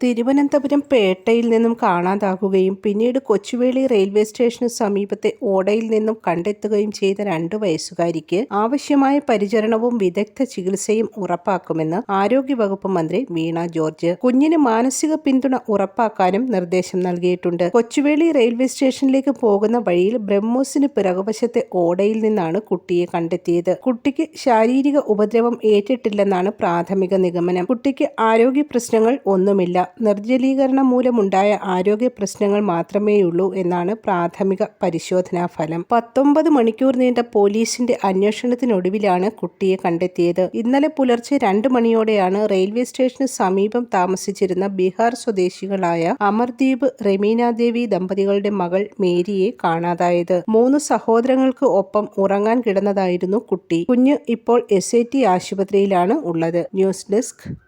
തിരുവനന്തപുരം പേട്ടയിൽ നിന്നും കാണാതാകുകയും പിന്നീട് കൊച്ചുവേളി റെയിൽവേ സ്റ്റേഷന് സമീപത്തെ ഓടയിൽ നിന്നും കണ്ടെത്തുകയും ചെയ്ത രണ്ടു വയസ്സുകാരിക്ക് ആവശ്യമായ പരിചരണവും വിദഗ്ധ ചികിത്സയും ഉറപ്പാക്കുമെന്ന് ആരോഗ്യവകുപ്പ് മന്ത്രി വീണ ജോർജ്. കുഞ്ഞിന് മാനസിക പിന്തുണ ഉറപ്പാക്കാനും നിർദ്ദേശം നൽകിയിട്ടുണ്ട്. കൊച്ചുവേളി റെയിൽവേ സ്റ്റേഷനിലേക്ക് പോകുന്ന വഴിയിൽ ബ്രഹ്മോസിന് പിറകുവശത്തെ ഓടയിൽ നിന്നാണ് കുട്ടിയെ കണ്ടെത്തിയത്. കുട്ടിക്ക് ശാരീരിക ഉപദ്രവം ഏറ്റിട്ടില്ലെന്നാണ് പ്രാഥമിക നിഗമനം. കുട്ടിക്ക് ആരോഗ്യ പ്രശ്നങ്ങൾ ഒന്നുമില്ല. നിർജലീകരണം മൂലമുണ്ടായ ആരോഗ്യ പ്രശ്നങ്ങൾ മാത്രമേയുള്ളൂ എന്നാണ് പ്രാഥമിക പരിശോധനാ ഫലം. പത്തൊമ്പത് മണിക്കൂർ നീണ്ട പോലീസിന്റെ അന്വേഷണത്തിനൊടുവിലാണ് കുട്ടിയെ കണ്ടെത്തിയത്. ഇന്നലെ പുലർച്ചെ രണ്ട് മണിയോടെയാണ് റെയിൽവേ സ്റ്റേഷന് സമീപം താമസിച്ചിരുന്ന ബീഹാർ സ്വദേശികളായ അമർദീപ് റെമീന ദേവി ദമ്പതികളുടെ മകൾ മേരിയെ കാണാതായത്. മൂന്ന് സഹോദരങ്ങൾക്ക് ഒപ്പം ഉറങ്ങാൻ കിടന്നതായിരുന്നു കുട്ടി. കുഞ്ഞ് ഇപ്പോൾ എസ് ആശുപത്രിയിലാണ് ഉള്ളത്. News desk